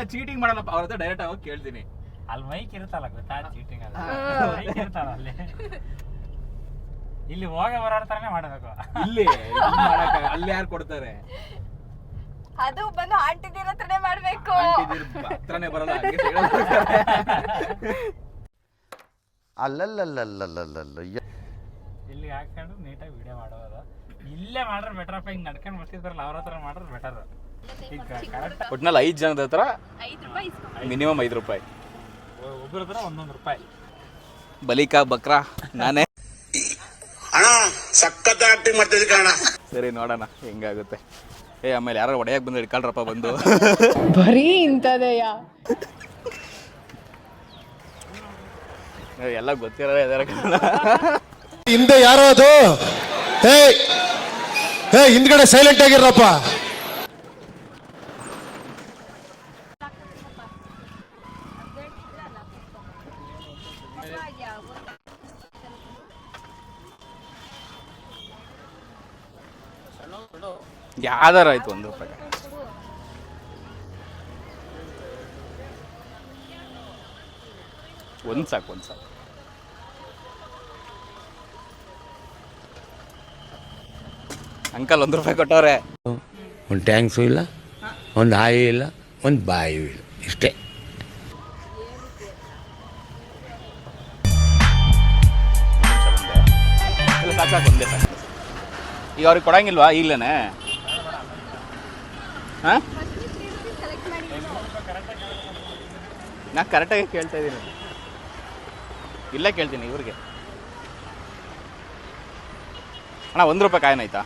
ಇಲ್ಲ ಚೀಟಿಂಗ್ ಮಾಡಲ್ಲಪ್ಪ ಅವ್ರ ಹತ್ರ ಡೈರೆಕ್ಟ್ ಆಗಿ ಕೇಳ್ತೀನಿ. ಅಲ್ಲಿ ಮೈಕ್ ಇರುತ್ತಲ್ಲ ಗೊತ್ತಾ? ಚೀಟಿಂಗ್ ಅಲ್ಲ. ಮೈಕ್ ಇರುತ್ತಲ್ಲ ಅಲ್ಲಿ. ಇಲ್ಲಿ ಹೋಗ ಬರಾಡ್ತಾನೆ ಮಾಡಬೇಕು. ಇಲ್ಲಿ. ಅಲ್ಲಿ ಯಾರು ಕೊಡ್ತಾರೆ? ಅದು ಬಂದು ಆಂಟಿದಿರ ಹತ್ರನೇ ಮಾಡ್ಬೇಕು. ಹತ್ರನೇ ಬರಲ್ಲ ಅಲ್ಲಲ್ಲಲ್ಲಲ್ಲಲ್ಲಲ್ಲ ಇಲ್ಲಿ ಹಾಕೊಂಡು ನೀಟಾಗಿ ವಿಡಿಯೋ ಮಾಡೋದು. ಇಲ್ಲೇ ಮಾಡ್ರೆ ಬೆಟರ್ ಅಪ್ಪ. ಹಿಂಗೆ ನಡ್ಕೊಂಡು ಬರ್ತಿದ್ರಲ್ಲ ಅವ್ರ ಹತ್ರ ಮಾಡ್ರೆ ಬೆಟರ್ ಒಟ್ನಲ್ಲಿ ಐದು ಜನದ ಹತ್ರ ಮಿನಿಮಮ್ ಐದು ರೂಪಾಯಿ. ಒಬ್ಬರ ಹತ್ರ ಒಂದೊಂದು ರೂಪಾಯಿ. ಬಲಿಕಾ ಬಕ್ರಾ ನಾನೇ. ಅಣ್ಣ ಸಖತ್ ಆಕ್ಟಿಂಗ್ ಮಾಡ್ತಿದ್ದೆ ಕಣ ಸರಿ ನೋಡೋಣ ಹೆಂಗಾಗುತ್ತೆ. ಏ ಆಮೇಲೆ ಯಾರು ಒಡೆಯಕ್ಕೆ ಬಂದು ಹಿಡ್ಕೊಳ್ರಪ್ಪ ಬಂದು. ಬರೀ ಇಂಥದೇಯ? ಎಲ್ಲ ಗೊತ್ತಿರೋ ಇದಾರೆ ಕಾರಣ ಹಿಂದೆ ಯಾರೋ ಅದು ಹೇ ಹೇ ಹಿಂದ್ಗಡೆ ಸೈಲೆಂಟ್ ಆಗಿರಪ್ಪ ಯಾವ್ದಾರ ಆಯ್ತು ಒಂದು ರೂಪಾಯಿ ಒಂದು ಸಾಕು ಒಂದು ಸಾಕು. ಅಂಕಲ್ ಒಂದು ರೂಪಾಯಿ ಕೊಟ್ಟವ್ರೆ. ಒಂದು ಟ್ಯಾಂಕ್ಸು ಇಲ್ಲ ಒಂದು ಹಾಯಿ ಇಲ್ಲ ಒಂದು ಬಾಯು ಇಲ್ಲ ಇಷ್ಟೇ. ಈಗ ಅವ್ರಿಗೆ ಕೊಡಂಗಿಲ್ವಾ? ಈಗಲೇ ಹಾಂ? ನಾ ಕರೆಕ್ಟಾಗಿ ಕೇಳ್ತಾ ಇದ್ದೀನಿ. ಇಲ್ಲ ಕೇಳ್ತೀನಿ ಇವ್ರಿಗೆ. ಅಣ್ಣ ಒಂದು ರೂಪಾಯಿ ಕಾಯಿನ ಆಯ್ತಾ?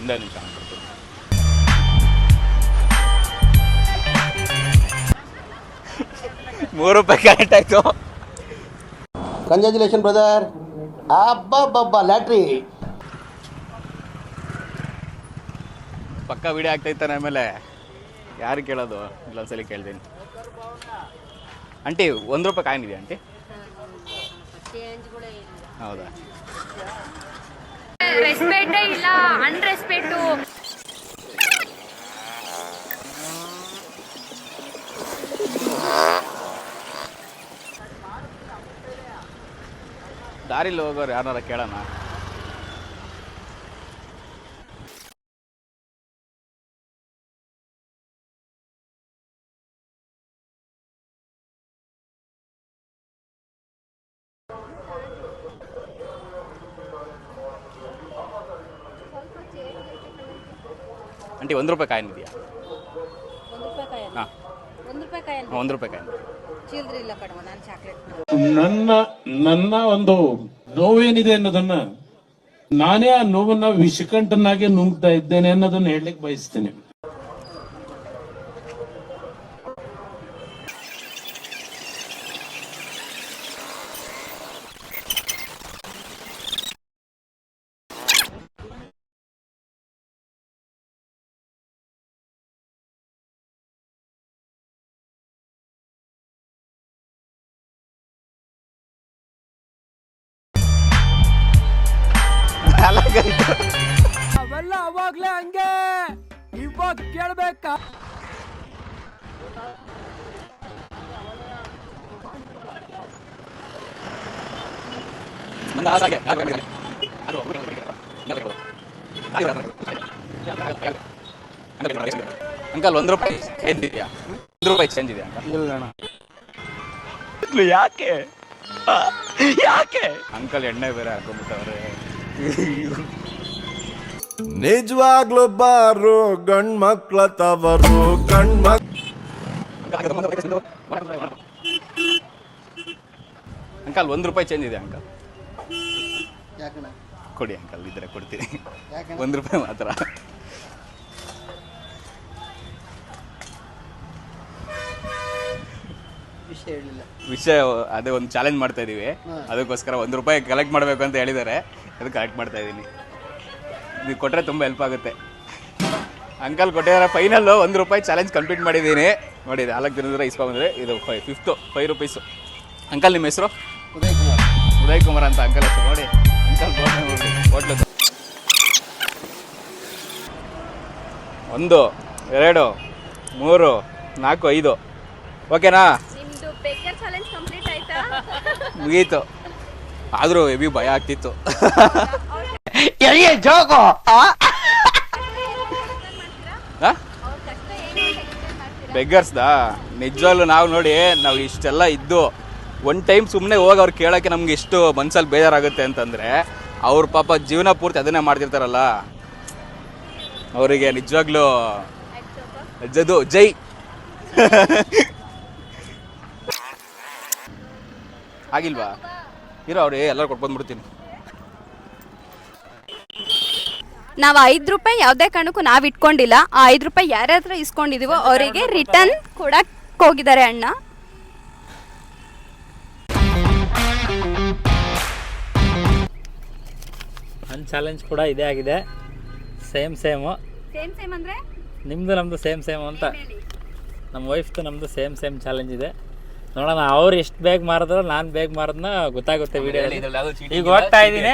ಒಂದೇ ನಿಮಿಷ ಮೂರು ರೂಪಾಯಿ ಕರೆಕ್ಟ್ ಆಯ್ತು. ಕಂಗ್ರ್ಯಾಚುಲೇಷನ್ ಬ್ರದರ್ ಅಬ್ಬಬ್ಬಬ್ಬ ಲ್ಯಾಟ್ರಿ. ಪಕ್ಕ ವಿಡಿಯೋ ಆಗ್ತೈತಾನೆ ಆಮೇಲೆ ಯಾರು ಕೇಳೋದು? ಇಲ್ಲೊಂದ್ಸಲಿ ಕೇಳ್ತೀನಿ. ಆಂಟಿ ಒಂದು ರೂಪಾಯಿ ಕಾಯಿನ್ ಇದೆಯಾ ಆಂಟಿ? ಹೌದಾ? ರೆಸ್ಪೆಕ್ಟೇ ಇಲ್ಲ ಅನ್ರೆಸ್ಪೆಕ್ಟು ದಾರಿಲಿ ಹೋಗೋರು ಯಾರನ್ನಾರ ಕೇಳೋಣ? ಆಂಟಿ ಒಂದು ರೂಪಾಯಿ ಕಾಯಿನ್ ಇದೆಯಾ? ಒಂದು ರೂಪಾಯಿ ಕಾಯಿ ಹಾಂ. ಒಂದು ರೂಪಾಯಿ ಕಾಯಿನ್. ಚಿಲ್ಡ್ರಿ ಇಲ್ಲ ಕಣವ ನಾನು ಚಾಕ್ಲೇಟ್ ನನ್ನ ನನ್ನ ಒಂದು ನೋವೇನಿದೆ ಅನ್ನೋದನ್ನ ನಾನೇ ಆ ನೋವನ್ನ ವಿಷಕಂಠನಾಗೆ ನುಂಗ್ತಾ ಇದ್ದೇನೆ ಅನ್ನೋದನ್ನ ಹೇಳಲಿಕ್ಕೆ ಬಯಸ್ತೇನೆ. ಅವಾಗ್ಲೇ ಹಂಗೆ ಇವಾಗ ಕೇಳ್ಬೇಕಾ ಅಂಕಲ್ ಒಂದು ರೂಪಾಯಿ ಚೇಂಜ್ ಇದೆಯಾ ರೂಪಾಯಿ ಚೇಂಜ್ ಇದೆಯಾ ಅಂಕಲ್ ಯಾಕೆ ಯಾಕೆ ಅಂಕಲ್ ಎಣ್ಣೆ ಬೇರೆ ಹಾಕೊಂಡ್ಬಿಟ್ಟವ್ರೆ ನಿಜವಾಗ್ಲು ಬಾರು ಗಂಡ್ ಮಕ್ಳ ತವರು ಗಂಡ್ ಮಕ್ ಅಂಕಲ್ ಒಂದು ರೂಪಾಯಿ ಚೇಂಜ್ ಇದೆ ಅಂಕಲ್. ಯಾಕಣ್ಣ? ಕೊಡಿ ಅಂಕಲ್ ಇದ್ರೆ ಕೊಡ್ತೀನಿ. ಒಂದ್ ರೂಪಾಯಿ ಮಾತ್ರ. ವಿಷಯ ಅದೇ ಒಂದು ಚಾಲೆಂಜ್ ಮಾಡ್ತಾ ಇದೀವಿ. ಅದಕ್ಕೋಸ್ಕರ ಒಂದು ರೂಪಾಯಿ ಕಲೆಕ್ಟ್ ಮಾಡಬೇಕು ಅಂತ ಹೇಳಿದ್ದಾರೆ. ಅದು ಕಲೆಕ್ಟ್ ಮಾಡ್ತಾ ಇದ್ದೀನಿ ನೀವು ಕೊಟ್ಟರೆ ತುಂಬ ಹೆಲ್ಪ್ ಆಗುತ್ತೆ. ಅಂಕಲ್ ಕೊಟ್ಟಿದ್ದಾರೆ ಫೈನಲ್ಲು ಒಂದು ರೂಪಾಯಿ ಚಾಲೆಂಜ್ ಕಂಪ್ಲೀಟ್ ಮಾಡಿದ್ದೀನಿ. ನೋಡಿ ನಾಲ್ಕು ದಿನದ ಇಸ್ಕೊಂಬಂದ್ರೆ ಇದು five fifth five rupees uncle ನಿಮ್ಮ ಹೆಸರು? ಉದಯ್ ಕುಮಾರ್ ಉದಯ್ ಕುಮಾರ್ ಅಂತ ಅಂಕಲ್ ಹೆಸರು ನೋಡಿ ಅಂಕಲ್ ಹೋಟ್ಲು ಒಂದು ಎರಡು ಮೂರು ನಾಲ್ಕು ಐದು. ಓಕೆನಾ ಮುಗೀತು. ಆದರೂ ಎಬಿ ಭಯ ಆಗ್ತಿತ್ತು. ಅವ್ರ explain ಮಾಡ್ತೀರಾ ಬೆಗ್ಗರ್ಸ್ದಾ ನಿಜವಾಗ್ಲೂ ನಾವು ನೋಡಿ ನಾವು ಇಷ್ಟೆಲ್ಲ ಇದ್ದು ಒನ್ ಟೈಮ್ ಸುಮ್ಮನೆ ಹೋಗಿ ಅವ್ರು ಕೇಳೋಕ್ಕೆ ನಮ್ಗೆ ಎಷ್ಟು ಮನ್ಸಲ್ಲಿ ಬೇಜಾರಾಗುತ್ತೆ ಅಂತಂದರೆ ಅವ್ರ ಪಾಪ ಜೀವನ ಪೂರ್ತಿ ಅದನ್ನೇ ಮಾಡ್ತಿರ್ತಾರಲ್ಲ. ಅವರಿಗೆ ನಿಜವಾಗ್ಲೂ ಜದು ಜೈ. ಆಗಿಲ್ವಾ? ಇರೋ ಅವ್ರಿಗೆ ಎಲ್ಲರೂ ಕೊಟ್ಬಂದ್ಬಿಡ್ತೀನಿ. ನಾವು ಐದು ರೂಪಾಯಿ ಯಾವುದೇ ಕಾರಣಕ್ಕೂ ನಾವು ಇಟ್ಕೊಂಡಿಲ್ಲ. ಆ ಐದು ರೂಪಾಯಿ ಯಾರಾದ್ರೂ ಇಸ್ಕೊಂಡಿದೀವೋ ಅವರಿಗೆ ರಿಟರ್ನ್ ಕೊಡಕ್ಕೆ ಹೋಗಿದ್ದಾರೆ ಅಣ್ಣ. ನನ್ನ ಚಾಲೆಂಜ್ ಕೂಡ ಇದೇ ಆಗಿದೆ. ಸೇಮ್ ಸೇಮು ಸೇಮ್ ಸೇಮ್ ಅಂದ್ರೆ? ನಿಮ್ಮದು ನಮ್ಮದು ಸೇಮ್ ಸೇಮ್ ಅಂತ. ನಮ್ಮ ವೈಫ್ದು ನಮ್ಮದು ಸೇಮ್ ಸೇಮ್ ಚಾಲೆಂಜ್ ಇದೆ. ನೋಡೋಣ ಅವ್ರು ಎಷ್ಟು ಬೇಗ ಮಾರಿದ್ರು ನಾನು ಬೇಗ ಮಾರಿದ್ನ ಗೊತ್ತಾಗುತ್ತೆ ವಿಡಿಯೋ ಈಗ ಹೋಗ್ತಾ ಇದ್ದೀನಿ.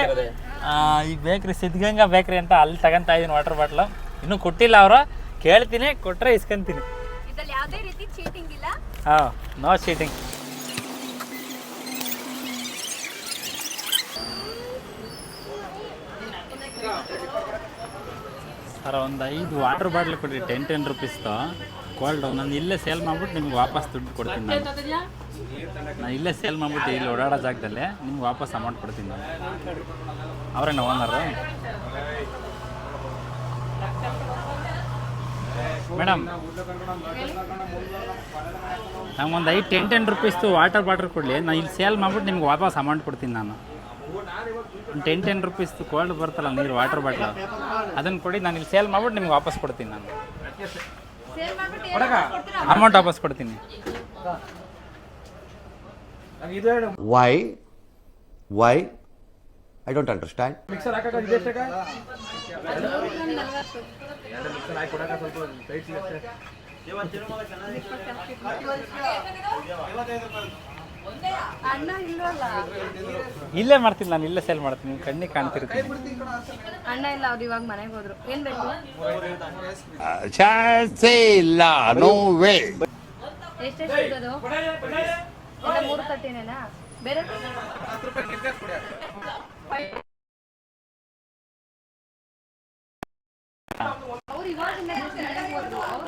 ಈಗ ಬೇಕ್ರಿ ಸಿದ್ಧಗಂಗಾ ಬೇಕ್ರಿ ಅಂತ ಅಲ್ಲಿ ತಗೊಂತಾ ಇದೀನಿ ವಾಟರ್ ಬಾಟ್ಲು ಇನ್ನೂ ಕೊಟ್ಟಿಲ್ಲ ಅವರು. ಕೇಳ್ತೀನಿ ಕೊಟ್ರೆ ಇಸ್ಕೊಂತೀನಿ. ಹಾ ಯಾವುದೇ ರೀತಿ ಚೀಟಿಂಗ್ ಇಲ್ಲ. ಹಾಂ ನೋ ಚೀಟಿಂಗ್ ಸರ್, ಒಂದು ಐದು ವಾಟರ್ ಬಾಟ್ಲ್ ಕೊಡಿ ಟೆನ್ ಟೆನ್ ರುಪೀಸ್ದು ಕೋಲ್ಡ್ ನಾನು ಇಲ್ಲೇ ಸೇಲ್ ಮಾಡ್ಬಿಟ್ಟು ನಿಮ್ಗೆ ವಾಪಸ್ ದುಡ್ಡು ಕೊಡ್ತೀನಿ ನಾನು. ನಾನು ಇಲ್ಲೇ ಸೇಲ್ ಮಾಡ್ಬಿಟ್ಟು ಇಲ್ಲಿ ಓಡಾಡೋ ಜಾಗದಲ್ಲೇ ನಿಮ್ಗೆ ವಾಪಸ್ ಅಮೌಂಟ್ ಕೊಡ್ತೀನಿ ನಾನು. ಅವರೇನ ಓನರು ಮೇಡಮ್ ನಮ್ಗೊಂದು ಐದು ಟೆನ್ ಟೆನ್ ರುಪೀಸ್ದು ವಾಟರ್ ಬಾಟಲ್ ಕೊಡಲಿ. ನಾನು ಇಲ್ಲಿ ಸೇಲ್ ಮಾಡ್ಬಿಟ್ಟು ನಿಮ್ಗೆ ವಾಪಸ್ ಅಮೌಂಟ್ ಕೊಡ್ತೀನಿ ನಾನು. ಟೆನ್ ಟೆನ್ ರುಪೀಸ್ದು ಕೋಲ್ಡ್ ಬರ್ತಲ್ಲ ನೀರು ವಾಟರ್ ಬಾಟ್ಲು ಅದನ್ನು ಕೊಡಿ ನಾನು ಇಲ್ಲಿ ಸೇಲ್ ಮಾಡ್ಬಿಟ್ಟು ನಿಮ್ಗೆ ವಾಪಸ್ ಕೊಡ್ತೀನಿ ನಾನು ಅಮೌಂಟ್ ವಾಪಸ್ ಕೊಡ್ತೀನಿ why why I don't understand ಅಣ್ಣ ಇಲ್ವಲ್ಲ ಇಲ್ಲೇ ಮಾಡ್ತೀನಿ ನಾನು ಇಲ್ಲೇ ಸೇಲ್ ಮಾಡ್ತೀನಿ. ನೀವು ಕಣ್ಣಿಗೆ ಕಾಣ್ತಿರ್ತೀನಿ ಅಣ್ಣ ಇಲ್ಲ ಅವ್ರು ಇವಾಗ ಮನೆಗೆ ಹೋದ್ರು. ಏನ್ ಬೇಕು? ಚಾನ್ಸೇ ಇಲ್ಲ ನೋ ವೇ ಎಷ್ಟೆಷ್ಟು ಇರೋದು ಎಲ್ಲ ಮೂರು ತಟ್ಟಿನೇನಾ? ಬೇರೆ ಅವ್ರು ಇವಾಗ ಮನೆಗೆ ಹೋದ್ರು. ಅವ್ರು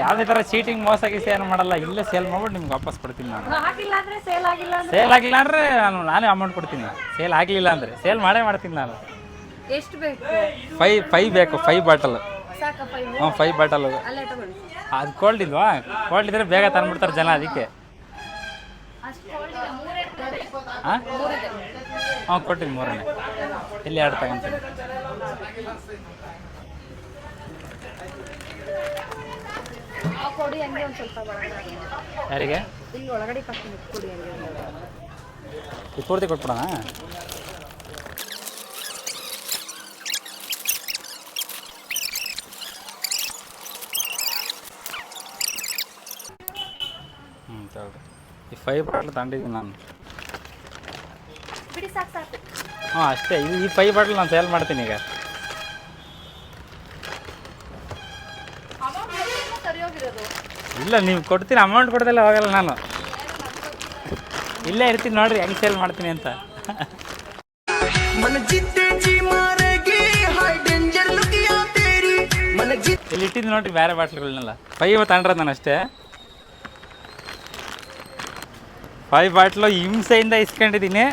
ಯಾವುದೇ ಥರ ಚೀಟಿಂಗ್ ಮೋಸ ಗೀಸ ಏನು ಮಾಡಲ್ಲ. ಇಲ್ಲೇ ಸೇಲ್ ಮಾಡ್ಬಿಟ್ಟು ನಿಮ್ಗೆ ವಾಪಸ್ ಕೊಡ್ತೀನಿ ನಾನು. ಆಗಿಲ್ಲ ಅಂದ್ರೆ ಸೇಲ್ ಆಗಿಲ್ಲ ಅಂದ್ರೆ? ಸೇಲ್ ಆಗಿಲ್ಲ ಅಂದರೆ ನಾನು ನಾನೇ ಅಮೌಂಟ್ ಕೊಡ್ತೀನಿ ಸೇಲ್ ಆಗಲಿಲ್ಲ ಅಂದರೆ. ಸೇಲ್ ಮಾಡೇ ಮಾಡ್ತೀನಿ ನಾನು. ಎಷ್ಟು ಬೇಕು? ಫೈ ಫೈ ಬೇಕು. ಫೈ ಬಾಟಲ್ ಹ್ಞೂ ಫೈವ್ ಬಾಟಲ್ ಅಲ್ಲೇ ತಗೊಳ್ಳಿ. ಅದು ಕೋಲ್ಡ್ ಇಲ್ವಾ? ಕೋಲ್ಡ್ ಇದ್ರೆ ಬೇಗ ತಂದ್ಬಿಡ್ತಾರೆ ಜನ ಅದಕ್ಕೆ. ಹಾಂ ಮೂರಿದೆ. ಹಾಂ ಕೊಟ್ಟಿನಿ ಮೂರನೇ. ಇಲ್ಲಿ ಎರಡು ತಗೊಂತೀನಿ. ಕೊಡಿ ಹಂಗೆ ಒಂದು ಸ್ವಲ್ಪ ಒಳಗಡೆ ಯಾರಿಗೆ? ಇಲ್ಲಿ ಒಳಗಡೆ ಕಟ್ಟಿ ಕೊಡಿ ಹಂಗೆ ಇದು ಪೂರ್ತಿ ಕೊಟ್ಬಿಡೋಣ? ಹ್ಞೂ ತಗೊಳ್ರಿ ಈ ಫೈವ್ ಬಾಟ್ಲ್ ತಗೊಂಡಿದ್ದೀನಿ ನಾನು. ಬಿಡಿ ಸಾಕು ಸಾಕು. ಹಾಂ ಅಷ್ಟೇ. ಈ ಫೈವ್ ಬಾಟ್ಲ್ ನಾನು ಸೇಲ್ ಮಾಡ್ತೀನಿ ಈಗ. ಇಲ್ಲ ನೀವು ಕೊಡ್ತೀನಿ ಅಮೌಂಟ್ ಕೊಡ್ದಲ್ಲ ಹೋಗಲ್ಲ ನಾನು. ಇಲ್ಲೇ ಇರ್ತೀನಿ ನೋಡ್ರಿ ಹೆಂಗೆ ಸೇಲ್ ಮಾಡ್ತೀನಿ ಅಂತ. ಇಲ್ಲಿ ಇಟ್ಟಿದ್ದು ನೋಡ್ರಿ ಬೇರೆ ಬಾಟ್ಲ್ಗಳನ್ನೆಲ್ಲ ಫೈವ್ ತಗೊಂಡ್ರದ್ದು ನಾನು ಅಷ್ಟೇ. ಫೈವ್ ಬಾಟ್ಲು ಹಿಂಸೆಯಿಂದ ಇಸ್ಕೊಂಡಿದ್ದೀನಿ.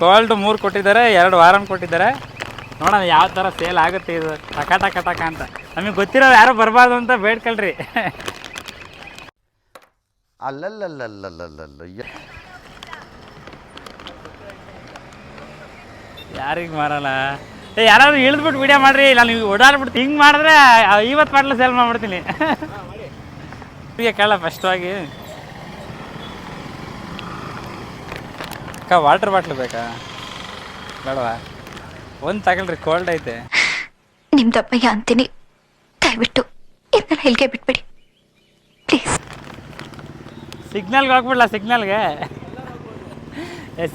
ಕೋಲ್ಡ್ ಮೂರು ಕೊಟ್ಟಿದ್ದಾರೆ ಎರಡು ವಾರನ್ ಕೊಟ್ಟಿದ್ದಾರೆ. ನೋಡೋಣ ಯಾವ ಥರ ಸೇಲ್ ಆಗುತ್ತೆ ಇದು. ಟಕ ಟಕ ಟಕ ಅಂತ. ನಮಗೆ ಗೊತ್ತಿರೋ ಯಾರು ಬರಬಾರ್ದು ಅಂತ ಬೇಡ್ಕೊಳ್ರಿ. ಅಲ್ಲಲ್ಲಲ್ಲಲ್ಲಲ್ಲಲ್ಲ ಯಾರಿಗೆ ಮಾರಲ್ಲ? ಏ ಯಾರಾದ್ರು ಇಳಿದ್ಬಿಟ್ಟು ವಿಡಿಯೋ ಮಾಡ್ರಿ. ನಾನು ಓಡಾಡ್ಬಿಟ್ಟು ಹಿಂಗೆ ಮಾಡಿದ್ರೆ ಇವತ್ತು ಬಾಟ್ಲು ಸೇಲ್ ಮಾಡ್ಬಿಡ್ತೀನಿ. ಹೀಗೆ ಕೇಳ ಫಸ್ಟಾಗಿ ಅಕ್ಕ ವಾಟರ್ ಬಾಟ್ಲು ಬೇಕಾ? ಬೇಡವಾ? ಒಂದು ತಗೊಳ್ರಿ ಕೋಲ್ಡ್ ಐತೆ. ನಿಮ್ದಪ್ಪಯ್ಯ ಅಂತೀನಿ. ದಯವಿಟ್ಟು ಇದನ್ನ ಹೆಲ್ಗೆ ಬಿಟ್ಬಿಡಿ. ಪ್ಲೀಸ್ ಸಿಗ್ನಲ್ಗೆ ಹೋಗ್ಬಿಡ್ಲ ಸಿಗ್ನಲ್ಗೆ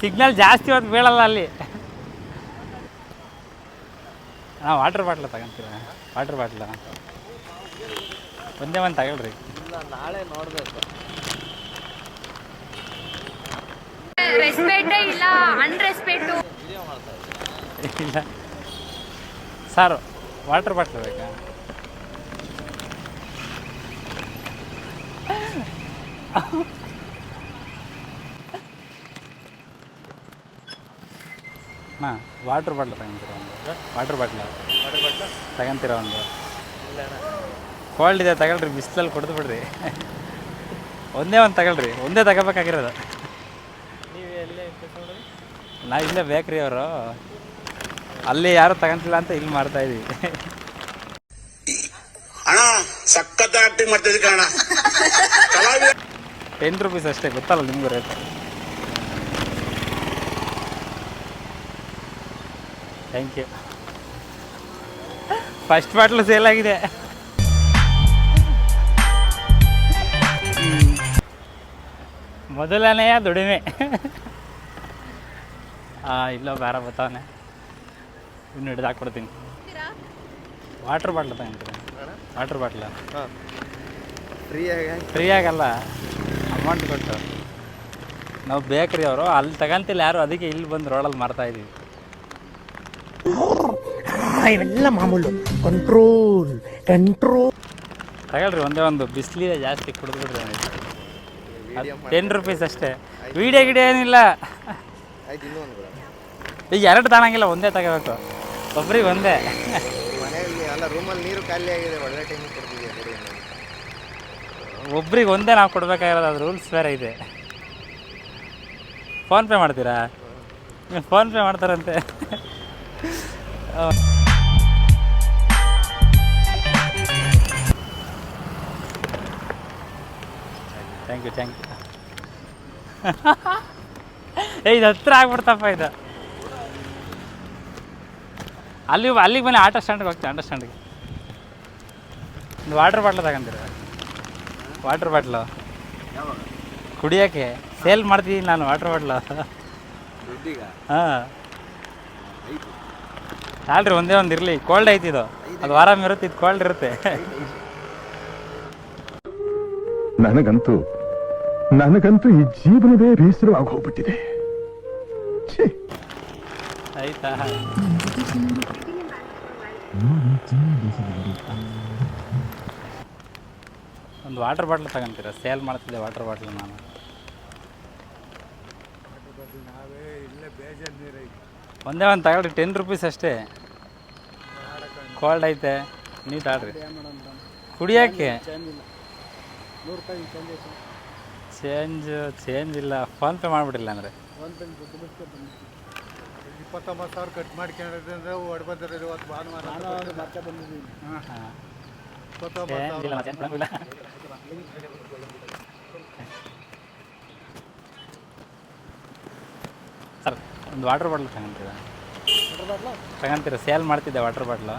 ಸಿಗ್ನಲ್ ಜಾಸ್ತಿ ಹೊತ್ತು ಬೀಳಲ್ಲ ಅಲ್ಲಿ. ಹಾಂ ವಾಟರ್ ಬಾಟ್ಲ ತಗೊಂತೀರ? ವಾಟರ್ ಬಾಟ್ಲ ಒಂದೇ ಒಂದು ತಗೊಳ್ರಿ. ರೆಸ್ಪೆಕ್ಟೇ ಇಲ್ಲ ಅನ್ರೆಸ್ಪೆಕ್ಟು ಇಲ್ಲ. ಸರ್ ವಾಟ್ರ್ ಬಾಟ್ಲ್ ಬೇಕಾ? ಹಾಂ ವಾಟ್ರ್ ಬಾಟ್ಲ್ ತಗೊಂತೀರ ಒಂದು ವಾಟ್ರ್ ಬಾಟ್ಲ ತಗೊಂತೀರ ಒಂದು? ಕೋಲ್ಡ್ ಇದೆ ತಗೊಳ್ರಿ ಬಿಸಿಲಲ್ಲಿ ಕೊಡ್ದು ಬಿಡ್ರಿ. ಒಂದೇ ಒಂದು ತಗೊಳ್ರಿ ಒಂದೇ ತಗೋಬೇಕಾಗಿರೋದು. ನಾ ಇಲ್ಲೇ ಬೇಕ್ರಿ ಅವರು. ಅಲ್ಲಿ ಯಾರು ತಗೊಂತಿಲ್ಲ ಅಂತ ಇಲ್ಲಿ ಮಾಡ್ತಾ ಇದೀವಿ. ಅಣ್ಣ ಸಖತ್ ಆಕ್ಟಿಂಗ್ ಕಣ ಟೆನ್ ರುಪೀಸ್ ಅಷ್ಟೇ ಗೊತ್ತಲ್ಲ ನಿಮ್ಗೂ rate thank you first bottle sale ಆಗಿದೆ. ಮೊದಲನೆಯ ದುಡಿಮೆ. ಹಾಂ ಇಲ್ಲೋ ಬೇರೆ ಬರ್ತಾವನೆ ಇನ್ನು ಹಿಡಿದು ಹಾಕ್ಬಿಡ್ತೀನಿ. ವಾಟ್ರ್ ಬಾಟ್ಲ್ ತಗೊಂತೀನಿ ವಾಟ್ರ್ ಬಾಟ್ಲ ಫ್ರೀ ಆಗಲ್ಲ. ಅಮೌಂಟ್ ಕೊಟ್ಟು. ನಾವು ಬೇಕ್ರಿ ಅವರು. ಅಲ್ಲಿ ತಗಂತಿಲ್ಲ ಯಾರು. ಅದಕ್ಕೆ ಇಲ್ಲಿ ಬಂದು ರೋಡಲ್ಲಿ ಮಾರ್ತಾ ಇದೀವಿ. ಇವೆಲ್ಲ ಮಾಮೂಲು. ಕಂಟ್ರೋಲ್ ಕಂಟ್ರೋಲ್ ತಗೊಳ್ರಿ ಒಂದೇ ಒಂದು. ಬಿಸಿಲಿದೆ ಜಾಸ್ತಿ ಕುಡಿದ್ಬಿಡ್ರಿ ಟೆನ್ ರುಪೀಸ್ ಅಷ್ಟೇ. ವೀಡಿಯೋ ಗಿಡಿಯೋ ಏನಿಲ್ಲ. ಈಗ ಎರಡು ತಾಣಂಗಿಲ್ಲ ಒಂದೇ ತಗೋಬೇಕು. ಒಬ್ರಿಗೆ ಒಂದೇ. ಮನೆಯಲ್ಲಿ ಅಲ್ಲ ರೂಮಲ್ಲಿ ನೀರು ಖಾಲಿ ಆಗಿದೆ ಒಳ್ಳೆ ಟೈಮಿಗೆ ಕೊಡ್ತಿದ್ದೆ ಕೊಡಿ ಒಬ್ರಿಗೆ ಒಂದೇ ನಾವು ಕೊಡ್ಬೇಕಾಗಿರೋದು ಅದು ರೂಲ್ಸ್ ಬೇರೆ ಇದೆ. ಫೋನ್ಪೇ ಮಾಡ್ತೀರಾ? ಫೋನ್ಪೇ ಮಾಡ್ತಾರಂತೆ. ಥ್ಯಾಂಕ್ ಯು ಥ್ಯಾಂಕ್ ಯು ಏ ಇದು ಹತ್ರ ಆಗ್ಬಿಡ್ತಪ್ಪ ಇದು. ಅಲ್ಲಿ ಅಲ್ಲಿಗೆ ಬನ್ನಿ ಆಟೋ ಸ್ಟ್ಯಾಂಡ್ಗೆ ಹೋಗ್ತೀನಿ ಆಟೋ ಸ್ಟ್ಯಾಂಡ್ಗೆ ಒಂದು ವಾಟ್ರ್ ಬಾಟ್ಲ್ ತಗೊಂತೀರ ವಾಟ್ರ್ ಬಾಟ್ಲು ಕುಡಿಯೋಕ್ಕೆ ಸೇಲ್ ಮಾಡ್ತೀನಿ ನಾನು ವಾಟ್ರ್ ಬಾಟ್ಲು ಹಾಂ. ಅಲ್ರಿ ಒಂದೇ ಒಂದು ಇರಲಿ ಕೋಲ್ಡ್ ಐತಿ ಇದು. ಅದು ಆರಾಮ್ ಇರುತ್ತೆ ಇದು ಕೋಲ್ಡ್ ಇರುತ್ತೆ. ನನಗಂತೂ ನನಗಂತೂ ಈ ಜೀವನವೇ ಬೇಸರವಾಗಿ ಹೋಗ್ಬಿಟ್ಟಿದೆ ಒಂದು ವಾಟರ್ ಬಾಟ್ಲ್ ತಗೊಂತೀರ? ಸೇಲ್ ಮಾಡ್ತಿದ್ದೆ ವಾಟರ್ ಬಾಟ್ಲ್ ನಾನು. ಒಂದೇ ಒಂದು ತಗೊಳ್ರಿ ಟೆನ್ ರುಪೀಸ್ ಅಷ್ಟೇ. ಕೋಲ್ಡ್ ಐತೆ. ನೀವು ತಗೊಳ್ರಿ. ಕುಡಿಯೋಕ್ಕೆ? ಚೇಂಜ್ ಚೇಂಜ್ ಇಲ್ಲ. ಫೋನ್ಪೇ ಮಾಡಿಬಿಡಿಲ್ಲ ಅಂದರೆ? ಇಪ್ಪತ್ತೊಂಬತ್ತು ಸಾವಿರ ಕಟ್ ಮಾಡ್ಕೊಂಡಿದ್ರೆ ಹೊಡ್ಬಂದ್ರೆ ಇವತ್ತು ಭಾನುವಾರ. ಮಾಡಂಗಿಲ್ಲ ಸರ್ ಒಂದು ವಾಟರ್ ಬಾಟ್ಲು ತಗೊಂತೀರ ತಗೊಂತೀರ ಸೇಲ್ ಮಾಡ್ತಿದ್ದೆ ವಾಟರ್ ಬಾಟ್ಲು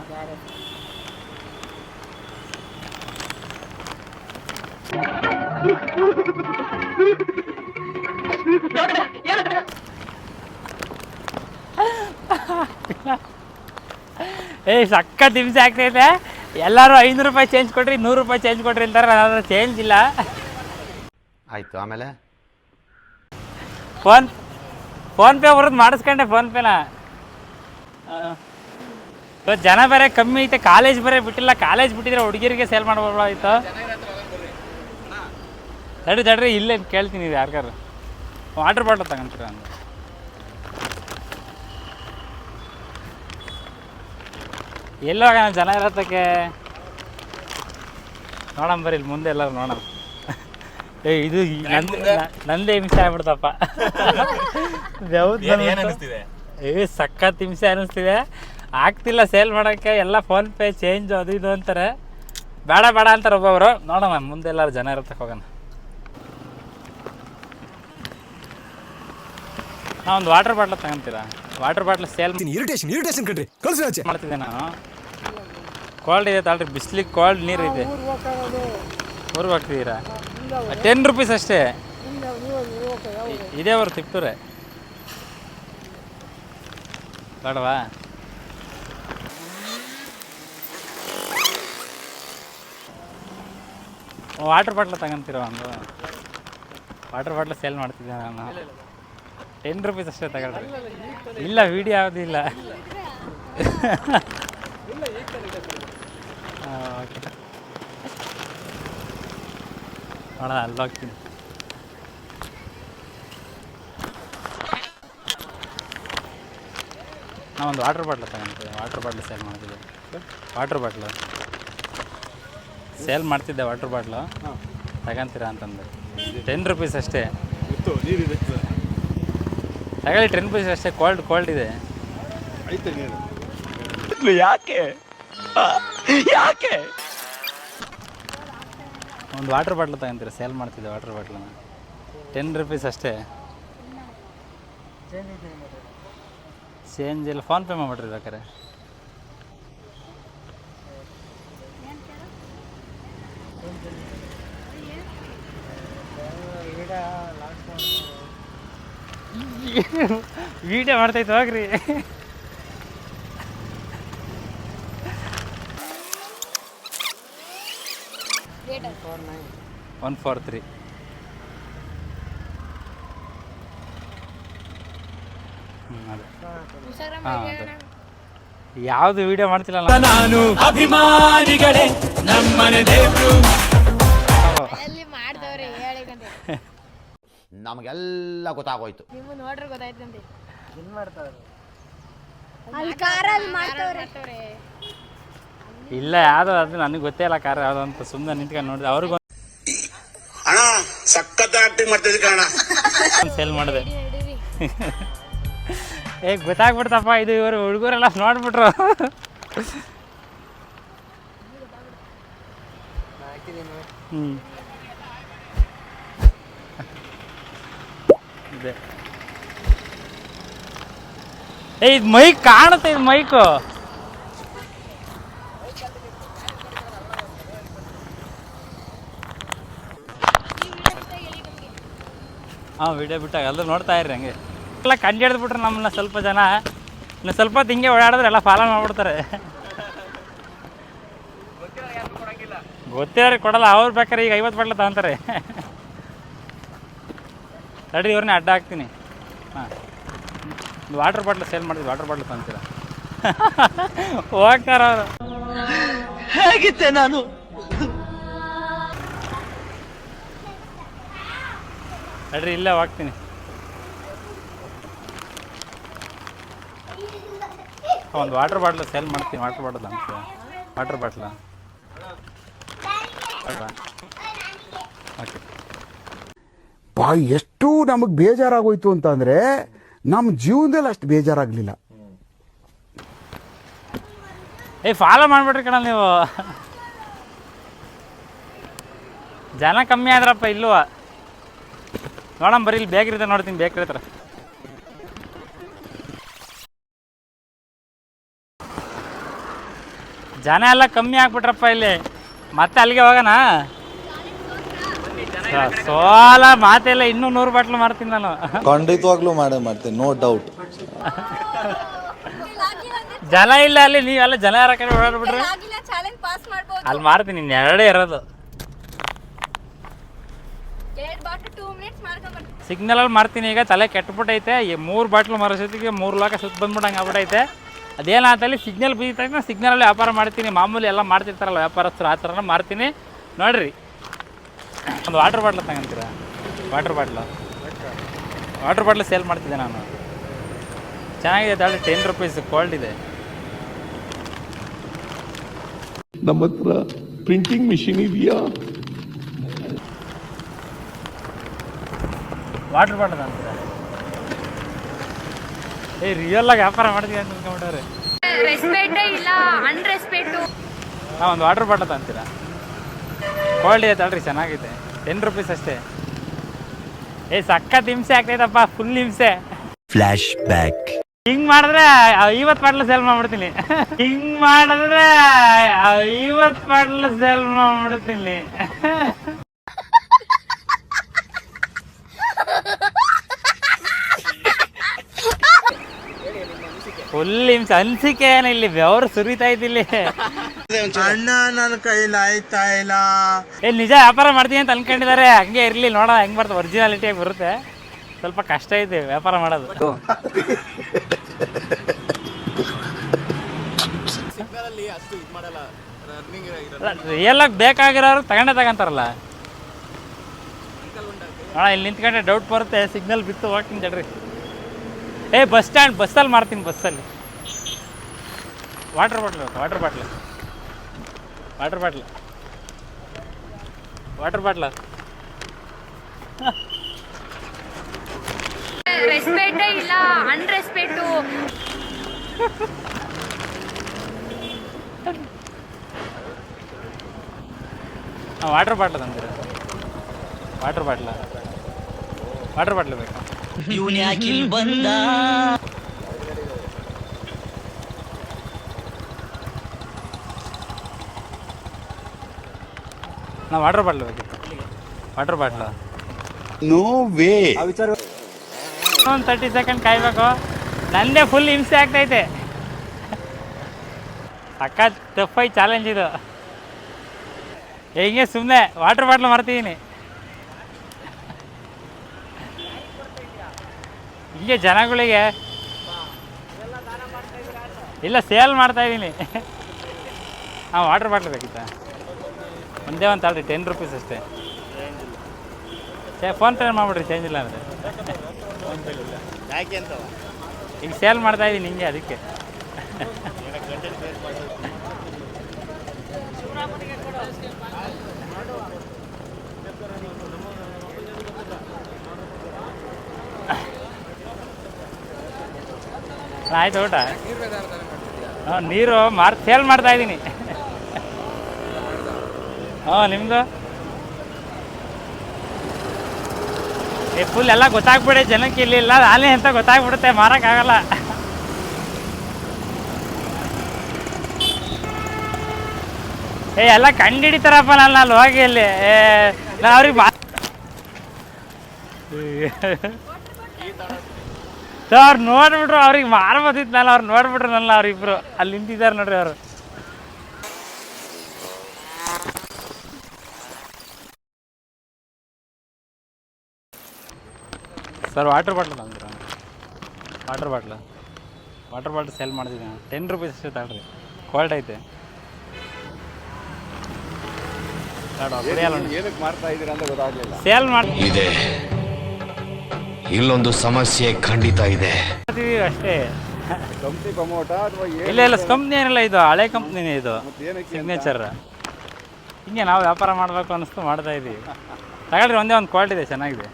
ಏಯ್ ಸಕ್ಕ ಹಿಂಸೆ ಆಗ್ತೈತೆ. ಎಲ್ಲರೂ ಐನೂರು ರೂಪಾಯಿ ಚೇಂಜ್ ಕೊಡ್ರಿ ನೂರು ರೂಪಾಯಿ ಚೇಂಜ್ ಕೊಡ್ರಿ ಅಂತಾರೆ ನನ್ನ ಚೇಂಜ್ ಇಲ್ಲ. ಆಯಿತು ಆಮೇಲೆ? ಫೋನ್ ಫೋನ್ಪೇ ಬರೋದು ಮಾಡಿಸ್ಕೊಂಡೆ ಫೋನ್ಪೇನ ಇವತ್ತು ಜನ ಬೇರೆ ಕಮ್ಮಿ ಐತೆ ಕಾಲೇಜ್ ಬೇರೆ ಬಿಟ್ಟಿಲ್ಲ ಕಾಲೇಜ್ ಬಿಟ್ಟಿದ್ರೆ ಹುಡುಗಿರಿಗೆ ಸೇಲ್ ಮಾಡ್ಬೋದಾಯ್ತು. ತಡಿ ತಡ್ರಿ ಇಲ್ಲೇನು ಕೇಳ್ತೀನಿ ಇದು ಯಾರ್ಗಾರು. ವಾಟರ್ ಬಾಟಲ್ ತಗೊಂತೀರ ಅಂತ. ಎಲ್ಲೋ ಜನ ಇರತ್ತಕ್ಕೆ? ನೋಡಣ ಬರ್ರಿ ಇಲ್ಲಿ ಮುಂದೆ ಎಲ್ಲರೂ ನೋಡೋಣ ಏ ಇದು ನಂದು ನಂದ್- ಹಿಂಸೆ ಆಗ್ಬಿಡ್ತಪ್ಪ. ಬಂದ್ಬಿಡ್ತು. ಏ ಸಖತ್ ಹಿಂಸೆ ಅನಿಸ್ತಿದೆ. ಆಗ್ತಿಲ್ಲ ಸೇಲ್ ಮಾಡೋಕ್ಕೆ ಎಲ್ಲ ಫೋನ್ ಪೇ ಚೇಂಜ್ ಅದು ಇದು ಅಂತಾರೆ. ಬೇಡ ಬೇಡ ಅಂತಾರೆ ಒಬ್ಬೊಬ್ರು. ನೋಡೋಣ ಮುಂದೆ ಎಲ್ಲರೂ ಜನ ಇರತ್ತಕ್ಕೆ ಹೋಗೋಣ. ನಾವೊಂದು ಒಂದು water bottle ತಗೊಂತೀರಾ? Water bottle sale irritation irritation ಕಣ್ರಿ. ಕಳ್ಸಿ ಆಚೆ. ಮಾಡ್ತಿದ್ದೆ ನಾನು. ಕೋಲ್ಡ್ ಇದೆ ತಾಳ್ರಿ ಬಿಸ್ಲಿಗೆ ಕೋಲ್ಡ್ ನೀರು ಇದೆ. ಊರು ಹೋಗ್ತಿದ್ದೀರಾ? ಟೆನ್ ರುಪೀಸ್ ಅಷ್ಟೇ. ಇದೇ ಅವ್ರು ತಿಪ್ಪುರೆ ಬೇಡವಾ? ವಾಟರ್ ಬಾಟ್ಲ್ ತಗೊಂತೀರ ಒಂದು? ವಾಟರ್ ಬಾಟ್ಲ್ ಸೇಲ್ ಮಾಡ್ತಿದ್ದೆ ನಾನು? ಟೆನ್ ರುಪೀಸ್ ಅಷ್ಟೇ ತಗೊಳ್ರಿ. ಇಲ್ಲ ವಿಡಿಯೋ ಯಾವುದೂ ಇಲ್ಲ. ಓಕೆ ನೋಡೋಣ ಅಲ್ಲಿ ಹೋಗ್ತೀನಿ. ನಾವು ಒಂದು ವಾಟರ್ ಬಾಟ್ಲ್ ತಗೊಂತೀವಿ ವಾಟರ್ ಬಾಟ್ಲ್ ಸೇಲ್ ಮಾಡ್ತಿದ್ದೆ ವಾಟರ್ ಬಾಟ್ಲು ಸೇಲ್ ಮಾಡ್ತಿದ್ದೆ ವಾಟರ್ ಬಾಟ್ಲು ತಗೊಂತೀರಾ ಅಂತಂದು. ಟೆನ್ ರುಪೀಸ್ ಅಷ್ಟೇ. ತಗೊಳ್ಳಿ ಟೆನ್ ಬಸ್ ಅಷ್ಟೇ ಕೋಲ್ಡ್ ಕೋಲ್ಡ್ ಇದೆ. ಯಾಕೆ? ಯಾಕೆ? ಒಂದು ವಾಟರ್ ಬಾಟ್ಲ್ ತಗೊಂತೀರ? ಸೇಲ್ ಮಾಡ್ತಿದ್ದೆ ವಾಟರ್ ಬಾಟ್ಲನ್ನ ಟೆನ್ ರುಪೀಸ್ ಅಷ್ಟೇ. ಚೇಂಜ್ ಇಲ್ಲ ಫೋನ್ ಪೇ ಮಾಡ್ಬಿಡ್ರಿ ಬೇಕಾರೆ ವಿಡಿಯೋ ಮಾಡ್ತೈತೆ ಹೋಗ್ರಿ. ಒನ್ ಫೋರ್ ತ್ರೀ ಯಾವ್ದು ಅದೇ. ಯಾವುದು ವಿಡಿಯೋ ಮಾಡ್ತಿಲ್ಲ ನಾನು ಅಭಿಮಾನಿಗಳೇ ನಮ್ಮನೆ ದೇವ್ರು. ನಮಗೆಲ್ಲ ಗೊತ್ತಾಗೋಯ್ತು. ನಿಮ್ಮ ನೋಡ್ರಿ ಗೊತ್ತಾಯ್ತಂತೆ ಇಲ್ಲ ಯಾವ್ದು ಅದು? ನನಗೆ ಗೊತ್ತೇ ಇಲ್ಲ ಕಾರ್ ಯಾವ್ದು ಅಂತ ಸುಮ್ಮನೆ ನಿಂತ್ಕೊಂಡು ನೋಡಿದೆ. ಅವ್ರಿಗೂ ಅಣ್ಣ ಸಖತ್ ಆಕ್ಟಿಂಗ್ ಮಾಡ್ತಿದ್ದೆ ಕಣ ಸೇಲ್ ಮಾಡಿದೆ. ಏ ಗೊತ್ತಾಗ್ಬಿಡ್ತಪ್ಪ ಇದು ಇವರು ಹುಡುಗರೆಲ್ಲ ನೋಡ್ಬಿಟ್ರು. ಹ್ಞೂ ಇದೆ. ಏ, ಇದು ಮೈಕ್ ಕಾಣುತ್ತೆ, ಇದು ಮೈಕು ಹಾಂ ವಿಡಿಯೋ ಬಿಟ್ಟಾಗ ಎಲ್ಲರೂ ನೋಡ್ತಾ ಇರ್ರಿ ಹಂಗೆ. ಎಲ್ಲ ಕಂಡು ಹಿಡಿದ್ಬಿಟ್ರೆ ನಮ್ಮನ್ನ ಸ್ವಲ್ಪ ಜನ, ಇನ್ನು ಸ್ವಲ್ಪ ಹೊತ್ತು ಹಿಂಗೆ ಓಡಾಡಿದ್ರೆ ಎಲ್ಲ ಫಾಲೋ ಮಾಡ್ಬಿಡ್ತಾರೆ. ರೀ ಕೊಡಲ್ಲ, ಅವ್ರು ಬೇಕಾರೆ ಈಗ ಐವತ್ತು ಬಟ್ಲ ತಗೊಂತಾರೆ. ತಡ್ರಿ ಇವ್ರನ್ನೇ ಅಡ್ಡ ಹಾಕ್ತೀನಿ. ಹಾಂ. ವಾಟರ್ ಬಾಟ್ಲ್ ಸೇಲ್ ಮಾಡಿದ್ವಿ ವಾಟರ್ ಬಾಟ್ಲ್ ತಂತೀರ? ಹೋಗ್ತಾರ ಅವರು. ಹೇಗಿದ್ದೆ ನಾನು? ತಡ್ರಿ ಇಲ್ಲೇ ಹೋಗ್ತೀನಿ. ಒಂದು ವಾಟರ್ ಬಾಟ್ಲ್ ಸೇಲ್ ಮಾಡ್ತೀನಿ ವಾಟರ್ ಬಾಟ್ಲ್ ಅಂತ. ವಾಟರ್ ಬಾಟ್ಲ ಓಕೆ ಬಾ, ಎಷ್ಟು ನಮಗೆ ಬೇಜಾರಾಗೋಯ್ತು ಅಂತಂದ್ರೆ ನಮ್ಮ ಜೀವನದಲ್ಲಿ ಅಷ್ಟು ಬೇಜಾರಾಗ್ಲಿಲ್ಲ. ಏ ಫಾಲೋ ಮಾಡ್ಬಿಟ್ರಿ ಕಣ ನೀವು. ಜನ ಕಮ್ಮಿ ಆದ್ರಪ್ಪ ಇಲ್ವ? ನೋಡಮ್, ಬರೀ ಇಲ್ಲಿ ಬೇಕ್ರಿ ನೋಡ್ತೀನಿ ಬೇಕ್ರಿ ಹತ್ರ ಜನ ಎಲ್ಲ ಕಮ್ಮಿ ಆಗ್ಬಿಟ್ರಪ್ಪ ಇಲ್ಲಿ. ಮತ್ತೆ ಅಲ್ಲಿಗೆ ಹೋಗೋಣ? ಸೋಲ ಮಾತೆಲ್ಲ ಇನ್ನೂ ನೂರು ಬಾಟ್ಲು ಮಾಡ್ತೀನಿ ನಾನು. ಖಂಡಿತವಾಗ್ಲೂ ಮಾಡೇ ಮಾಡ್ತೀನಿ ನೋ ಡೌಟ್ ಜನ ಇಲ್ಲ ಅಲ್ಲಿ ನೀವೆಲ್ಲ ಜಲ ಯಾರ ಕಡೆ ಓಡಾಡ್ಬಿಟ್ರೆ? ಅಲ್ಲಿ ಮಾಡ್ತೀನಿ ಇನ್ನು ಎರಡೇ ಇರೋದು. ಸಿಗ್ನಲ್ ಅಲ್ಲಿ ಸಿಗ್ನಲಲ್ಲಿ ಮಾಡ್ತೀನಿ ಈಗ ತಲೆ ಕೆಟ್ಬಿಟ್ಟೈತೆ ಈ ಮೂರು ಬಾಟ್ಲು ಮರೋ ಜೊತೆಗೆ ಮೂರು ಲೋಕ ಸುತ್ತ ಬಂದ್ಬಿಟ್ಟಂಗೆ ಆಗ್ಬಿಟ್ಟೈತೆ. ಅದೇನಾದಲ್ಲಿ ಸಿಗ್ನಲ್ ಬೀಳ್ತೈತೆ ಸಿಗ್ನಲಲ್ಲಿ ವ್ಯಾಪಾರ ಮಾಡ್ತೀನಿ ಮಾಮೂಲಿ ಎಲ್ಲ ಮಾಡ್ತಿರ್ತಾರಲ್ಲ ವ್ಯಾಪಾರಸ್ಥರು ಆ ಥರನ ಮಾಡ್ತೀನಿ. ನೋಡ್ರಿ. ಒಂದು water bottle ತಗೊಂತೀರ water bottle water bottle sale ಮಾಡ್ತಿದ್ದೆ ನಾನು. ಚೆನ್ನಾಗಿದೆ ದಾಳಿ ಟೆನ್ ರುಪೀಸ್ ಕೋಲ್ಡ್ ಇದೆ. ನಮ್ಮ ಹತ್ರ ಪ್ರಿಂಟಿಂಗ್ ಮಿಷಿನ್ ಇದೆಯಾ? ವಾಟರ್ ಬಾಟಲ್ ಅಂತೀರ? ಏ ರಿಯಲ್ ಆಗಿ ವ್ಯಾಪಾರ ಮಾಡ್ತೀವಿ ಅಂತ ಅನ್ಕೊಂಬಿಟ್ಟವ್ರೆ ರೆಸ್ಪೆಕ್ಟೇ ಇಲ್ಲ ಅನ್ರೆಸ್ಪೆಕ್ಟು ಹಾಂ ಒಂದು ವಾಟರ್ ಬಾಟ್ಲ್ ಅಂತೀರಾ? ಇದೆ ಅಲ್ರಿ ಚೆನ್ನಾಗಿದೆ. ಟೆನ್ ರುಪೀಸ್ ಅಷ್ಟೇ. ಏ ಸಖತ್ ಹಿಂಸೆ ಆಗ್ತೈತಪ್ಪ ಫುಲ್ ಹಿಂಸೆ. ಫ್ಲಾಶ್ ಬ್ಯಾಕ್ ಹಿಂಗ್ ಮಾಡಿದ್ರೆ ಐವತ್ ಬಾಟ್ಲು ಸೇಲ್ ಮಾಡ್ಬಿಡ್ತೀನಿ. ಹಿಂಗ್ ಮಾಡಿದ್ರೆ ಐವತ್ ಬಾಟ್ಲು ಸೇಲ್ ಮಾಡ್ಬಿಡ್ತೀನಿ. ಫುಲ್ ಹಿಂಸೆ. ಅನ್ಸಿಕೆ ಏನ ಇಲ್ಲಿ ಬೆವರು ಸುರಿತಾ ಇದ್ದಿಲ್ಲಿ. ಅಣ್ಣ ನನ್ನ ಕೈಲಿ ಆಯ್ತಾ ಇಲ್ಲ? ಏ ನಿಜ ವ್ಯಾಪಾರ ಮಾಡ್ತೀನಿ ಅಂತ ಅನ್ಕೊಂಡಿದ್ದಾರೆ. ಹಂಗೆ ಇರ್ಲಿ ನೋಡ ಹೆಂಗ್ ಬರ್ತದೆ ಒರಿಜಿನಾಲಿಟಿಯಾಗಿ ಬರುತ್ತೆ. ಸ್ವಲ್ಪ ಕಷ್ಟ ಇದೆ ವ್ಯಾಪಾರ ಮಾಡೋದು. ಸಿಗ್ನಲಲ್ಲಿ ಅಷ್ಟು ಇದು ಮಾಡಲ್ಲ ರನ್ನಿಂಗ್ ರಿಯಲ್ ಆಗಿ ಬೇಕಾಗಿರೋರು ತಗೊಂಡೆ ತಗೊಂತಾರಲ್ಲ. ನೋಡ ಇಲ್ಲಿ ನಿಂತ್ಕೊಂಡೆ ಡೌಟ್ ಬರುತ್ತೆ. ಸಿಗ್ನಲ್ ಬಿತ್ತು ಹೋಗ್ತೀನಿ ತಡ್ರಿ ಏ ಬಸ್ ಸ್ಟ್ಯಾಂಡ್ ಬಸ್ಸಲ್ಲಿ ಮಾಡ್ತೀನಿ ಬಸ್ಸಲ್ಲಿ water bottle water bottle water bottle. Water bottle. Respect ಇಲ್ಲ ಅನ್ರೆಸ್ಪೆಕ್ಟು ಹಾಂ ವಾಟರ್ ಬಾಟ್ಲ್ ತಂದಿರ. ವಾಟರ್ ಬಾಟ್ಲ ವಾಟರ್ ಬಾಟ್ಲ್ ಬೇಕಾ? ನಾ ವಾಟರ್ ಬಾಟ್ಲ್ ಬೇಕಿತ್ತು ವಾಟರ್ ಬಾಟ್ಲ್ ನೋ ವೇ ಒಂದು ತರ್ಟಿ ಸೆಕೆಂಡ್ ಕಾಯ್ಬೇಕು. ನಂದೇ ಫುಲ್ ಹಿಂಸೆ ಆಗ್ತೈತೆ. ಅಕ್ಕ ತಪ್ಪೈ ಚಾಲೆಂಜ್ ಇದು. ಹೆಂಗೆ ಸುಮ್ಮನೆ ವಾಟರ್ ಬಾಟ್ಲ್ ಮಾಡ್ತಿದ್ದೀನಿ ಹಿಂಗೆ ಜನಗಳಿಗೆ ಇಲ್ಲ ಸೇಲ್ ಮಾಡ್ತಾ ಇದ್ದೀನಿ ಹಾಂ ವಾಟರ್ ಬಾಟ್ಲ್ ಬೇಕಿತ್ತಾ? ಒಂದೇ ಒಂದು ತಗೊಳ್ರಿ ಟೆನ್ ರುಪೀಸ್ ಅಷ್ಟೇ. ಚೇ ಫೋನ್ ಪೇ ಮಾಡಿಬಿಡ್ರಿ ಚೇಂಜ್ ಇಲ್ಲ ಅಂದರೆ. ಈಗ ಸೇಲ್ ಮಾಡ್ತಾ ಇದ್ದೀನಿ ಹಿಂಗೆ ಅದಕ್ಕೆ. ಆಯ್ತು ಊಟ. ನೀರು ಮಾರ್ ಸೇಲ್ ಮಾಡ್ತಾ ಇದ್ದೀನಿ ಹಾಂ, ನಿಮ್ದು? ಏ ಫುಲ್ ಎಲ್ಲ ಗೊತ್ತಾಗ್ಬಿಡಿ, ಜನಕ್ಕೆ ಇಲ್ಲಿ ಇಲ್ಲ ಆಲೆ ಅಂತ ಗೊತ್ತಾಗ್ಬಿಡುತ್ತೆ, ಮಾರಕ್ಕಾಗಲ್ಲ. ಏ, ಎಲ್ಲ ಕಂಡಿಡಿತಾರಪ್ಪ ನಾನು ಅಲ್ಲಿ ಹೋಗಿ ಇಲ್ಲಿ. ನಾ ಅವ್ರಿಗೆ ಮಾ ಅವ್ರು ನೋಡ್ಬಿಟ್ರು, ಅವ್ರಿಗೆ ಮಾರ್ಬೋದಿತ್ತು ನಾನು ಅವ್ರು ನೋಡ್ಬಿಟ್ರು ನನ್ನ ಅವ್ರಿಬ್ರು. ಅಲ್ಲಿ ನಿಂತಿದ್ದಾರೆ ನೋಡ್ರಿ ಅವರು. Sir water bottle ತಂದಿರ water bottle water bottle sale ಮಾಡ್ತಿದ್ದೀನಿ ಟೆನ್ ರುಪೀಸ್ ಅಷ್ಟೇ ತಗೊಳ್ರಿ. ಕೋಲ್ಡ್ ಐತೆ. ಏನಕ್ಕೆ ಮಾಡ್ತಾ ಇದ್ದೀರಾ ಅಂತ ಗೊತ್ತಾಗ್ಲಿಲ್ಲ. ಸೇಲ್ ಮಾಡ್ತಿದೆ ಇದೆ. ಇಲ್ಲೊಂದು ಸಮಸ್ಯೆ ಖಂಡಿತ ಇದೆ. ಅಷ್ಟೇ. ಕಂಪ್ನಿ ಪ್ರಮೋಟ ಅಥವಾ ಇಲ್ಲ ಇಲ್ಲ ಕಂಪ್ನಿ ಏನಿಲ್ಲ ಇದು. ಹಳೆ ಕಂಪ್ನಿನೇ ಇದು. ಏನಕ್ಕೆ ಸಿಗ್ನೇಚರ್ ಹಿಂಗೆ ನಾವು ವ್ಯಾಪಾರ ಮಾಡಬೇಕು ಅನ್ನಿಸ್ತು ಮಾಡ್ತಾ ಇದ್ದೀವಿ ತಗೊಳ್ರಿ ಒಂದೇ ಒಂದು ಕ್ವಾಲಿಟಿ ಇದೆ ಚೆನ್ನಾಗಿದೆ.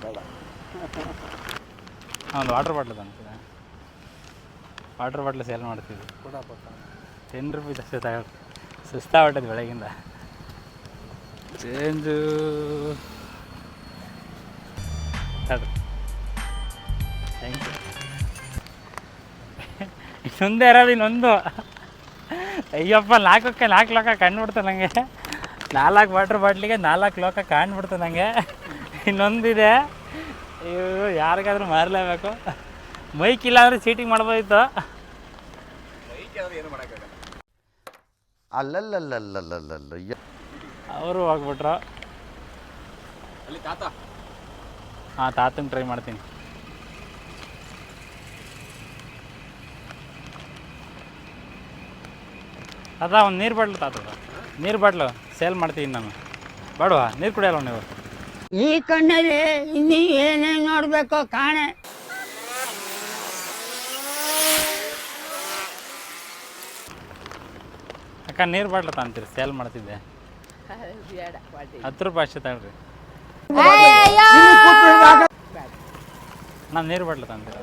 ಒಂದು ವಾಟರ್ ಬಾಟ್ಲ್ ತಂತಿದೆ ವಾಟರ್ ಬಾಟ್ಲ್ ಸೇಲ್ ಮಾಡ್ತಿದ್ವಿ ಟೆನ್ ರುಪೀಸ್ ಅಷ್ಟೇ ತಗೊಳ್ರಿ ಸುಸ್ತಾಗ್ಬಿಟ್ಟದು ಬೆಳಗಿಂದ. ಚೇಂಜು ಥ್ಯಾಂಕ್ ಯು ಇನ್ನೊಂದೇ ಇರೋದು ಇನ್ನೊಂದು. ಅಯ್ಯಪ್ಪ, ನಾಲ್ಕಕ್ಕೆ ನಾಲ್ಕು ಲೋಕ ಕಂಡುಬಿಡ್ತು ನನಗೆ ನಾಲ್ಕು ವಾಟ್ರ್ ಬಾಟ್ಲಿಗೆ ನಾಲ್ಕು ಲೋಕ ಕಾಣ್ಬಿಡ್ತು ನನಗೆ ಇನ್ನೊಂದಿದೆ. ಅಯ್ಯೋ ಯಾರಿಗಾದ್ರೂ ಮಾರಲೇಬೇಕು. ಮೈಕ್ ಇಲ್ಲ ಅಂದರೆ ಚೀಟಿಂಗ್ ಮಾಡ್ಬೋದಿತ್ತು. ಅಲ್ಲಲ್ಲಲ್ಲಲ್ಲಲ್ಲಲ್ಲ ಅವರು ಹೋಗ್ಬಿಟ್ರು. ಅಲ್ಲಿ ತಾತ? ಹಾಂ ತಾತನ ಟ್ರೈ ಮಾಡ್ತೀನಿ. ಅದ ಒಂದು ನೀರು ಬಾಟ್ಲು ತಾತದ. ನೀರು ಬಾಟ್ಲು ಸೇಲ್ ಮಾಡ್ತೀನಿ ನಾನು. ಬೇಡವಾ ನೀರು ಕುಡಿಯಲ್ಲ ನೀವು. ಈ ಕಣ್ಣಲ್ಲಿ ಇನ್ನೀ ಏನೇನ್ ನೋಡ್ಬೇಕೋ ಕಾಣೆ. ಅಕ್ಕ ನೀರು ಬಾಟ್ಲ ತಾಂತೀರಿ ಸೇಲ್ ಮಾಡ್ತಿದ್ದೆ. ಹತ್ತು ರೂಪಾಯಿ ಅಷ್ಟೇ ತಗೊಳ್ರಿ. ನಾನು ನೀರು ಬಾಟ್ಲು ತಂತೀರ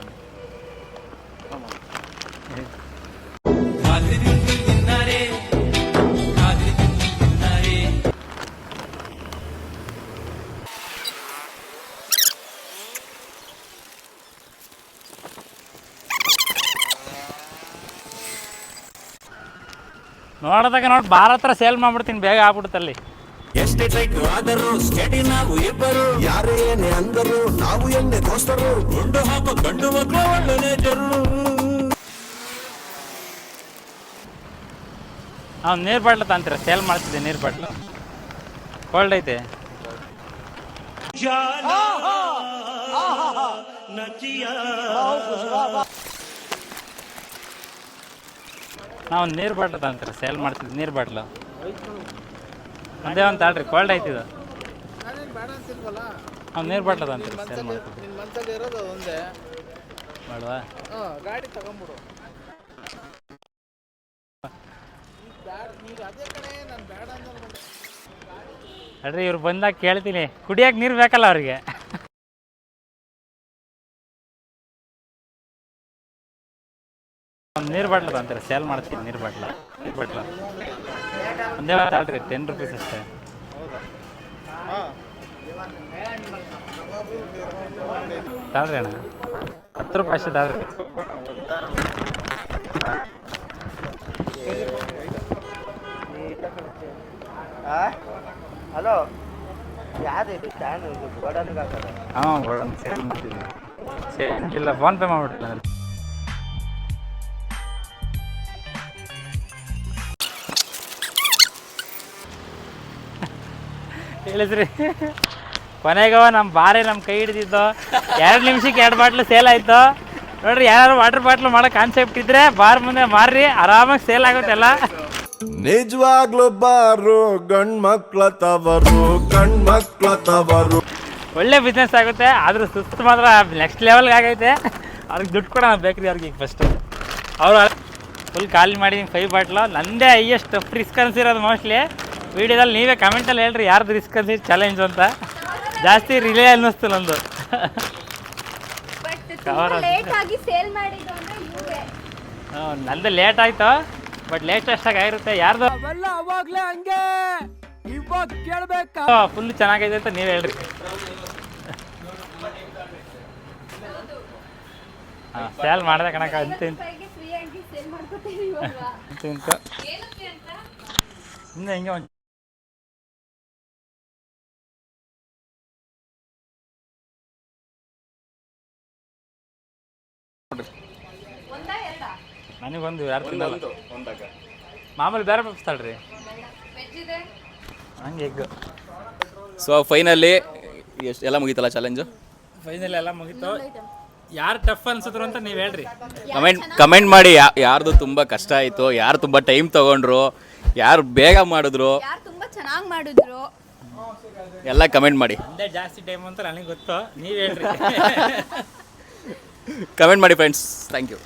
ನೋಡದಾಗ ನೋಡಿ ಭಾರತ ಹತ್ರ ಸೇಲ್ ಮಾಡ್ಬಿಡ್ತೀನಿ ಬೇಗ ಆಗ್ಬಿಡುತ್ತಲ್ಲಿ ಎಷ್ಟೇ ಟೈಟ್ ಆದರೂ ಸ್ಟೇಟಿ ನಾವು ಇಬ್ಬರು. ಯಾರೇ ಏನೇ ಅಂದರು ನಾವು ಎನ್ನೆ ದೋಸ್ತರು. ಗುಂಡು ಹಾಕೋ ಗಂಡು ಮಕ್ಕಳು ಒಳ್ಳೆ ಜರು ಅವ್ನು ನೀರು ಬಾಟ್ಲು ತಂತೀರ? ಸೇಲ್ ಮಾಡ್ತಿದ್ದೆ ನೀರು ಬಾಟ್ಲು. ಕೋಲ್ಡ್ ಐತೆ. ನಾವು ನೀರು ಬಾಟ್ಲ್ ತಂತಾರೆ ಸೇಲ್ ಮಾಡ್ತಿದ್ವಿ ನೀರು ಬಾಟ್ಲು. ಅದೇ ಒಂದು ತಾಳ್ರಿ ಕೋಲ್ಡ್ ಐತಿದು ನಾವು ನೀರು ಬಾಟ್ಲ್ ಅಂತಾರೆ ಸೇಲ್ ಗಾಡಿ ತಗೊಂಬಿಡು ಅಂದ್ರೆ ಅಡ್ರಿ ಇವ್ರು ಬಂದಾಗ ಕೇಳ್ತೀನಿ. ಕುಡಿಯಕ್ಕೆ ನೀರು ಬೇಕಲ್ಲ ಅವ್ರಿಗೆ. ಒಂದು ನೀರು ಬಾಟ್ಲದ ಅಂತಾರೆ ಸೇಲ್ ಮಾಡ್ತೀನಿ ನೀರು ಬಾಟ್ಲ. ನೀರು ಬಾಟ್ಲ. ಒಂದೇ ತಾಳ್ರಿ ಟೆನ್ ರುಪೀಸ್ ಅಷ್ಟೇ. ತಾಳ್ರಿ ಅಣ್ಣ. ಹತ್ತು ರೂಪಾಯಿ ಅಷ್ಟೇ ತಾಳ್ರಿ ಹಲೋ? ಯಾವ್ದು ಹಾಂ ಇಲ್ಲ ಫೋನ್ ಪೇ ಹೇಳಿದ್ರಿ. ಕೊನೆಗವ ನಮ್ಮ ಬಾರಿ ನಮ್ಮ ಕೈ ಹಿಡಿದಿದ್ದು. ಎರಡು ನಿಮಿಷಕ್ಕೆ ಎರಡು ಬಾಟ್ಲು ಸೇಲ್ ಆಯಿತು. ನೋಡ್ರಿ ಯಾರು ವಾಟರ್ ಬಾಟ್ಲ್ ಮಾಡೋ ಕಾನ್ಸೆಪ್ಟ್ ಇದ್ರೆ ಬಾರ್ ಮುಂದೆ ಮಾರ್ರಿ ಆರಾಮಾಗಿ ಸೇಲ್ ಆಗುತ್ತೆಲ್ಲ ನಿಜವಾಗ್ಲೂ ಬಾರು ಗಂಡ್ ಮಕ್ಳ ತವರು ಗಂಡ್ ಮಕ್ಳ ತವರು. ಒಳ್ಳೆ ಬಿಸ್ನೆಸ್ ಆಗುತ್ತೆ ಆದ್ರೂ ಸುಸ್ತು ಮಾತ್ರ ನೆಕ್ಸ್ಟ್ ಲೆವೆಲ್ಗೆ ಆಗೈತೆ. ಅವ್ರಿಗೆ ದುಡ್ಡು ಕೊಡೋಣ ಬೇಕ್ರಿ ಅವ್ರಿಗೆ ಈಗ ಫಸ್ಟು ಅವರು ಫುಲ್ ಖಾಲಿ ಮಾಡಿದೀನಿ ಫೈವ್ ಬಾಟ್ಲು ನಂದೇ ಹೈಯೆಸ್ಟ್ ರಿಸ್ಕ್ ಅನ್ಸಿರೋದು ಮೋಸ್ಟ್ಲಿ ವೀಡಿಯೋದಲ್ಲಿ ನೀವೇ ಕಮೆಂಟಲ್ಲಿ ಹೇಳ್ರಿ ಯಾರ್ದು ರಿಸ್ಕ್ ಅಲ್ಲಿ ಚಾಲೆಂಜ್ ಅಂತ. ಜಾಸ್ತಿ ರಿಲೇ ಅನ್ನಿಸ್ತು ನಂದು ನಂದು. ಲೇಟ್ ಆಯ್ತು ಬಟ್ ಲೇಟ್ ಆಯ್ತು ಬಟ್ ಲೇಟೆಸ್ಟಾಗಿ ಆಗಿರುತ್ತೆ. ಯಾರ್ದು? ಅವಾಗ್ಲೇ ಹಂಗೆ. ಇವಾಗ ಕೇಳ್ಬೇಕಾ? ಫುಲ್ ಚೆನ್ನಾಗೈತೆ ಅಂತ ನೀವು ಹೇಳ್ರಿ. ಹಾಂ ಸೇಲ್ ಮಾಡಿದೆ ಕಣಕ ಅಂತ? ಹಿಂಗೆ ಒಂದು ಆಗಿ ನನಗೊಂದು ಯಾರು ತಿನ್ನಲ್ಲ ಮಾಮೂಲಿ ಬೇರೆ ಪಪ್ಸ್ತಾಳ್ರಿ ವೆಜ್ ಇದೆ ಹಂಗೆ ಎಗ್. ಸೊ ಫೈನಲಿ ಎಷ್ಟು ಎಲ್ಲ ಮುಗೀತಲ್ಲ ಚಾಲೆಂಜು ಫೈನಲ್ ಎಲ್ಲ ಮುಗೀತು. ಯಾರು ಟಫ್ ಅನ್ಸಿದ್ರು ಅಂತ ನೀವು ಹೇಳ್ರಿ. ಕಮೆಂಟ್ ಕಮೆಂಟ್ ಮಾಡಿ ಯಾ ಯಾರ್ದು ತುಂಬ ಕಷ್ಟ ಆಯಿತು ಯಾರು ತುಂಬ ಟೈಮ್ ತಗೊಂಡ್ರು ಯಾರು ಬೇಗ ಮಾಡಿದ್ರು. ಯಾರು ತುಂಬಾ ಚೆನ್ನಾಗಿ ಮಾಡಿದ್ರು. ಎಲ್ಲ ಕಮೆಂಟ್ ಮಾಡಿ. ಒಂದೇ ಜಾಸ್ತಿ ಟೈಮ್ ಅಂತ ನನಗೆ ಗೊತ್ತು. ನೀವು ಹೇಳ್ರಿ. ಕಮೆಂಟ್ ಮಾಡಿ ಫ್ರೆಂಡ್ಸ್ ಥ್ಯಾಂಕ್ ಯು